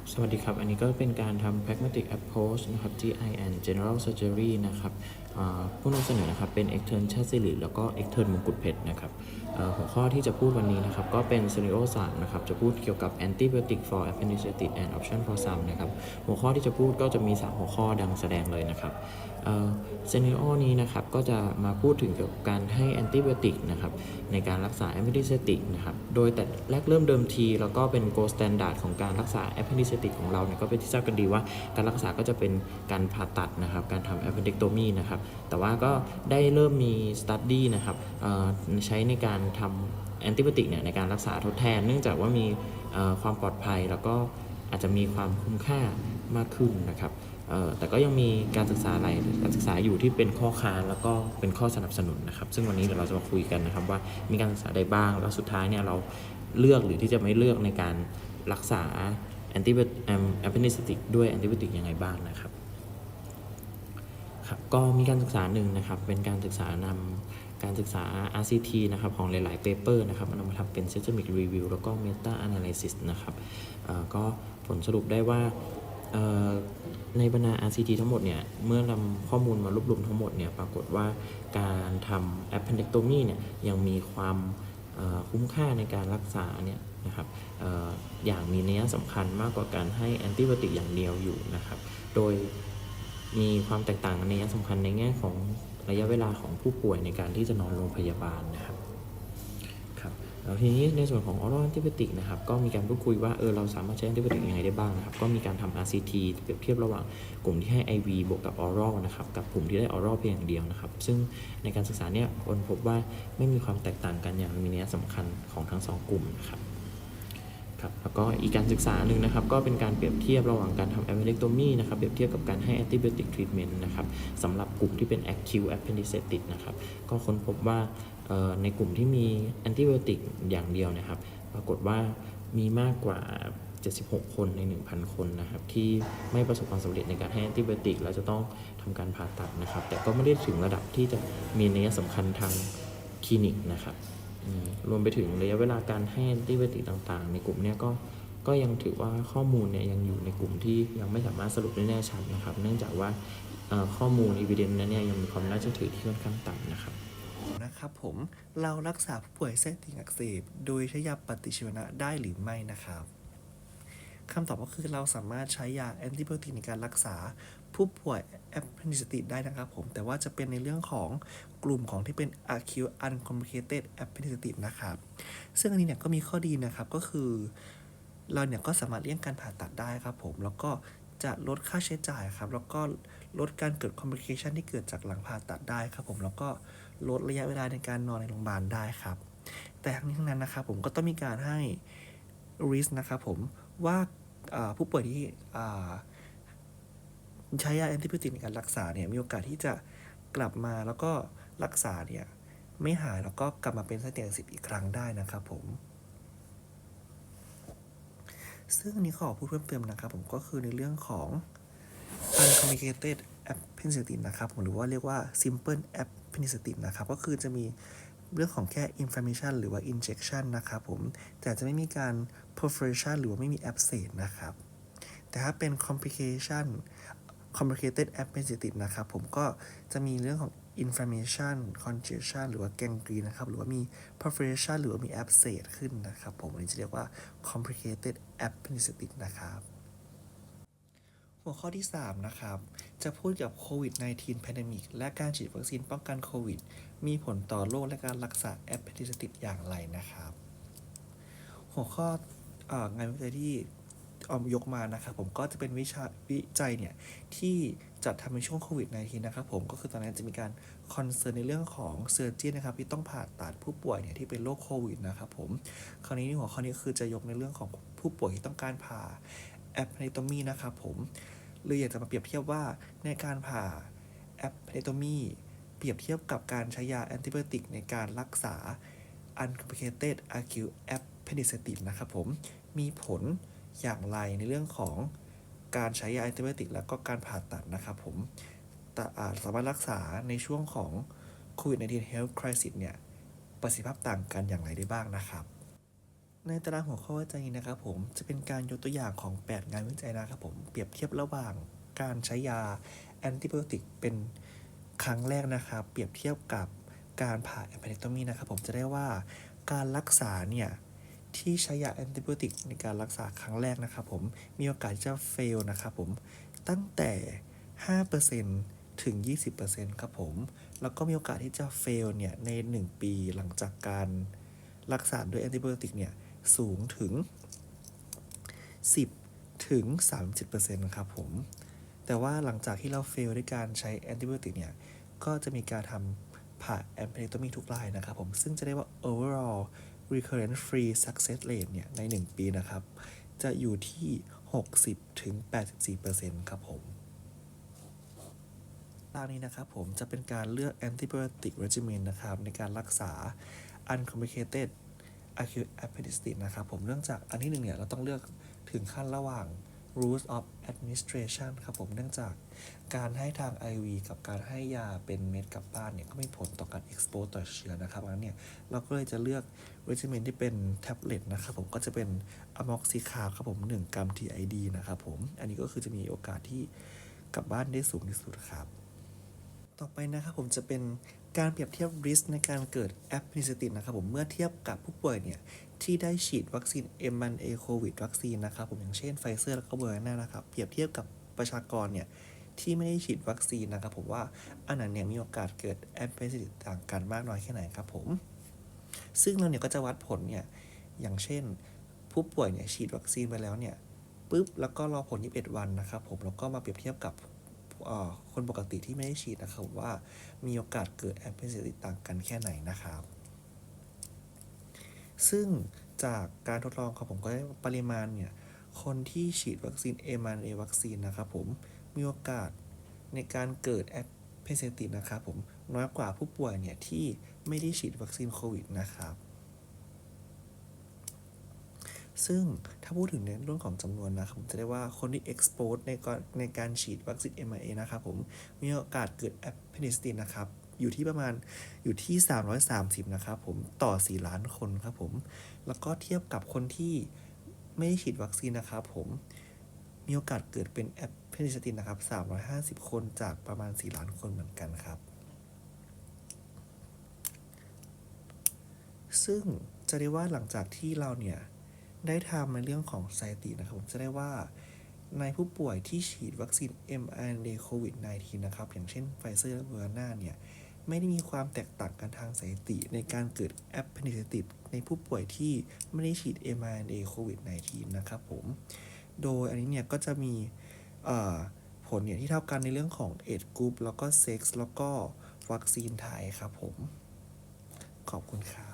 ครับสวัสดีครับ อันนี้ก็เป็นการทำ pragmatic approach นะครับ GI and general surgery นะครับผู้นำเสนอนะครับ เป็น extern ชาติสิริแล้วก็ extern มงกุฎเพชรนะครับ หัวข้อที่จะพูดวันนี้นะครับ ก็เป็น scenario 3นะครับ จะพูดเกี่ยวกับ antibiotic for appendicitis and option for some นะครับ หัวข้อที่จะพูดก็จะมี 3 หัวข้อดังแสดงเลยนะครับเอ่อ scenario นี้นะครับ ก็จะมาพูดถึงเกี่ยวกับการให้ antibiotic นะครับในการรักษา appendicitis นะครับ โดยแต่แรกเริ่มเดิมที แล้วก็เป็น gold standard ของการรักษา appendicitis ของเราเนี่ยก็เป็นที่ทราบกันดีว่าการรักษาก็จะเป็นการผ่าตัดนะครับ การทำ appendectomy นะครับ แต่ว่าก็ได้เริ่มมี study นะครับใช้ในการทำ antibiotic เนี่ยในการรักษาทดแทน เนื่องจากว่ามีความปลอดภัยแล้วก็อาจจะมีความคุ้มค่ามากขึ้นนะครับแต่ก็ยังมีการศึกษาหลายการศึกษาอยู่ที่เป็นข้อค้านแล้วก็เป็นข้อสนับสนุนนะครับ ซึ่งวันนี้เดี๋ยวเราจะมาคุยกันนะครับว่ามีการศึกษาใดบ้าง แล้วสุดท้ายเนี่ยเราเลือกหรือที่จะไม่เลือกในการรักษา antibiotic appendicitis ด้วย antibiotic ยังไงบ้างนะครับครับก็มีการศึกษาหนึ่งนะครับเป็นการศึกษานำ การศึกษา RCT นะครับของหลาย ๆ paper นะครับนำมาทำเป็น systemic review แล้วก็ meta analysis นะครับก็ผลสรุปได้ว่าในบรรดา RCT ทั้งหมดเนี่ยเมื่อนำข้อมูลมารวบรวมทั้งหมดเนี่ยปรากฏว่าการทำ appendectomy เนี่ยยังมีความคุ้มค่าในการรักษาเนี่ยนะครับออย่างมีนัยสำคัญมากกว่าการให้แอนติบ o ติกอย่างเดียวอยู่นะครับ โดยมีความแตกต่างกันในยสำคัญในแง่ของ ระยะเวลาของผู้ป่วยในการที่จะนอนโรงพยาบาลนะครับครับแล้วทีนี้ในส่วนของ oral antibiotic นะครับ ก็มีการพูดคุยว่าเออเราสามารถใช้ antibiotic ยังไงได้บ้างนะครับ ก็มีการทำ RCT เปรียบเทียบระหว่างกลุ่มที่ให้ IV บวกกับ oral นะครับ กับกลุ่มที่ได้ oral เพียงอย่างเดียวนะครับ ซึ่งในการศึกษาเนี่ยคนพบว่าไม่มีความแตกต่างกันอย่างมีนัยสำคัญของทั้งสองกลุ่มนะครับ ครับแล้วก็อีกการศึกษาหนึ่งนะครับก็เป็นการเปรียบเทียบระหว่างการทำ appendectomy นะครับเปรียบเทียบกับการให้ antibiotic treatment นะครับสำหรับกลุ่มที่เป็น acute appendicitis นะครับก็ค้นพบว่าในกลุ่มที่มี antibiotic อย่างเดียวนะครับ ปรากฏว่ามีมากกว่า 76 คนใน 1,000 คนนะครับที่ไม่ประสบความสำเร็จในการให้ antibiotic แล้วจะต้องทำการผ่าตัดนะครับ แต่ก็ไม่ได้ถึงระดับที่จะมีนัยสำคัญทางคลินิกนะครับ รวมไปถึงระยะเวลาการให้แอนติบติกต่างๆ ในกลุ่มเนี้ยก็ก็ยังถือว่าข้อมูลเนี่ยยังอยู่ในกลุ่มที่ยังไม่สามารถสรุปได้แน่ชัดนะครับ เนื่องจากว่าข้อมูล evidence นั้นเนี่ยยังมีความน่าเชื่อถือที่ค่อนข้างต่ำนะครับนะครับผมเรารักษาผู้ป่วยเส้นติ่งอักเสบโดยใช้ยาปฏิชีวนะได้หรือไม่นะครับคำตอบก็คือเราสามารถใช้ยาแอนติบ o ติกในการรักษา ผู้ป่วยแอปพนิสติได้นะครับผม แต่ว่าจะเป็นในเรื่องของกลุ่มของที่เป็น acute uncomplicated appendicitis นะครับ ซึ่งอันนี้เนี่ยก็มีข้อดีนะครับก็คือ เราเนี่ยก็สามารถเลี่ยงการผ่าตัดได้ครับผม แล้วก็จะลดค่าใช้จ่ายครับ แล้วก็ลดการเกิด complication ที่เกิดจากหลังผ่าตัดได้ครับผม แล้วก็ลดระยะเวลาในการนอนในโรงพยาบาลได้ครับ แต่ทั้งนี้ทั้งนั้นนะครับผมก็ต้องมีการให้ risk นะครับผมว่าผู้ป่วยที่ ใช้ยาแอนติบ o ติกในการรักษาเนี่ยมีโอกาสที่จะกลับมาแล้วก็รักษาเนี่ยไม่หายแล้วก็กลับมาเป็นเส้นเตียงสิบอีกครั้งได้นะครับผม ซึ่งนนี้ขอพูดเพิ่มเติมนะครับผมก็คือในเรื่องของ uncomplicated appendicitis นะครับผมหรือว่าเรียกว่า simple appendicitis นะครับก็คือจะมีเรื่องของแค่ inflammation หรือว่า injection นะครับผม แต่จะไม่มีการ perforation หรือว่าไม่มี abscess นะครับ แต่ถ้าเป็น complication complicated appendicitis นะครับ ผมก็จะมีเรื่องของ inflammation congestion หรือว่า gangrene นะครับ หรือว่ามี perforation หรือว่ามี abscess ขึ้นนะครับ ผมอันนี้จะเรียกว่า complicated appendicitis นะครับ หัวข้อที่ 3 นะครับ จะพูดกับโควิด -19 pandemic และการฉีดวัคซีนป้องกันโควิด มีผลต่อโรคและการรักษาแอปเปนดิสติสอย่างไรนะครับ หัวข้ออองานวิจัยที่ ออมยกมานะครับผมก็จะเป็นวิชาวิจัยเนี่ยที่จัดทำในช่วงโควิด -19 นะครับผมก็คือตอนนั้นจะมีการคอนเซิร์นในเรื่องของเซอร์เจียนนะครับที่ต้องผ่าตัดผู้ป่วยเนี่ยที่เป็นโรคโควิดนะครับผมคราวนี้หัวข้อนี้คือจะยกในเรื่องของผู้ป่วยที่ต้องการผ่าแอปเนโตมีนะครับผมหรือยากจะมาเปรียบเทียบว่าในการผ่าแอปเนโตมีเปรียบเทียบกับการใช้ยาแอนติบ o ติกในการรักษา uncomplicated acute appendicitis นะครับผมมีผล อย่างไรในเรื่องของการใช้ยาแอนติบ o ติกแล้วก็การผ่าตัดนะครับผมแต่อาจสามารถรักษาในช่วงของ COVID-19 health crisis เนี่ย ประสิทธิภาพต่างกันอย่างไรได้บ้างนะครับ ในตารางหัวข้อวิจัยนี้นะครับผม จะเป็นการยกตัวอย่างของ 8 งานวิจัยนะครับผม เปรียบเทียบระหว่างการใช้ยาแอนติไบโอติกเป็นครั้งแรกนะครับ เปรียบเทียบกับการผ่าแอปเปนโตมีนะครับผม จะได้ว่าการรักษาเนี่ย ที่ใช้ยาแอนติบโอติกในการรักษาครั้งแรกนะครับผม มีโอกาสจะเฟลนะครับผม ตั้งแต่ 5%ถึง 20%ครับผม แล้วก็มีโอกาสที่จะเฟลเนี่ย ใน 1 ปีหลังจากการรักษาด้วยแอนติบโอติกเนี่ย สูงถึง 10 ถึง 30%ครับผม แต่ว่าหลังจากที่เราเฟลด้วยการใช้แอนติบโอติกเนี่ย ก็จะมีการทำผ่าแอมเพลโตมีทุกรายนะครับผม ซึ่งจะได้ว่า overall recurrent free success rate เนี่ยใน 1 ปีนะครับ จะอยู่ที่ 60 ถึง 84%ครับผมตางนี้นะครับผมจะเป็นการเลือก antibiotic regimen นะครับ ในการรักษา uncomplicated acute appendicitis นะครับ ผมเนื่องจากอันที่หนึ่งเนี่ย เราต้องเลือกถึงขั้นระหว่าง route of administration ครับผมเนื่องจากการให้ทาง IV กับการให้ยาเป็นเม็ดกลับบ้านเนี่ย ก็มีผลต่อการ expose ต่อเชื้อนะครับอันนั้นเนี่ย เราก็เลยจะเลือก regimen ที่เป็นแท็บเล็ตนะครับผมก็จะเป็น amoxiclav ครับผม 1 กรัม TID นะครับผม อันนี้ก็คือจะมีโอกาสที่กลับบ้านได้สูงที่สุดครับ ต่อไปนะครับผมจะเป็นการเปรียบเทียบ risk ในการเกิดแอปพนิซิตินนะครับผมเมื่อเทียบกับผู้ป่วยเนี่ย ที่ได้ฉีดวัคซีน mRNA โควิดวัคซีนนะครับผมอย่างเช่นไฟเซอร์แล้วก็เบอร์นานะครับเปรียบเทียบกับประชากรเนี่ยที่ไม่ได้ฉีดวัคซีนนะครับผมว่าอันนั้นเนี่ยมีโอกาสเกิดแอปเพนิซิติต่างกันมากน้อยแค่ไหนครับผมซึ่งเราเนี่ยก็จะวัดผลเนี่ยอย่างเช่น ผู้ป่วยเนี่ยฉีดวัคซีนไปแล้วเนี่ยปุ๊บแล้วก็รอผล 21 วันนะครับผมแล้วก็มาเปรียบเทียบกับคนปกติที่ไม่ได้ฉีดนะครับผมว่ามีโอกาสเกิดแอปเพนซิติต่างกันแค่ไหนนะครับ ซึ่งจากการทดลองครับผมก็ได้ปริมาณเนี่ย คนที่ฉีดวัคซีน m r n a วัคซีนนะครับผม มีโอกาสในการเกิดแอปเพนซิตินะครับผมน้อยกว่าผู้ป่วยเนี่ย ที่ไม่ได้ฉีดวัคซีนโควิดนะครับ ซึ่งถ้าพูดถึงในเรื่องของจำนวนนะครับผมจะได้ว่าคนที่ expose ในการในการฉีดวัคซีน mRNA นะครับผม มีโอกาสเกิดแอปเพนิสตินนะครับ อยู่ที่ประมาณอยู่ที่ 330 นะครับผมต่อ 4 ล้านคนครับผม แล้วก็เทียบกับคนที่ไม่ได้ฉีดวัคซีนนะครับผม มีโอกาสเกิดเป็นแอปเพนิสตินนะครับ 350 คนจากประมาณ 4 ล้านคนเหมือนกันครับ ซึ่งจะได้ว่าหลังจากที่เราเนี่ย ได้ทำในเรื่องของสถิตินะครับผมจะได้ว่าในผู้ป่วยที่ฉีดวัคซีน mRNA โควิด -19 นะครับ อย่างเช่นไฟเซอร์และเบอร์นาเนี่ย ไม่ได้มีความแตกต่างกันทางสถิติ ในการเกิดแอปเพนิซิติในผู้ป่วยที่ไม่ได้ฉีด mRNA โควิด -19 นะครับผม โดยอันนี้เนี่ยก็จะมีผลเนี่ยที่เท่ากันในเรื่องของเอดกรุ๊ปแล้วก็เซ็กซ์แล้วก็วัคซีนไทยครับผม ขอบคุณครับ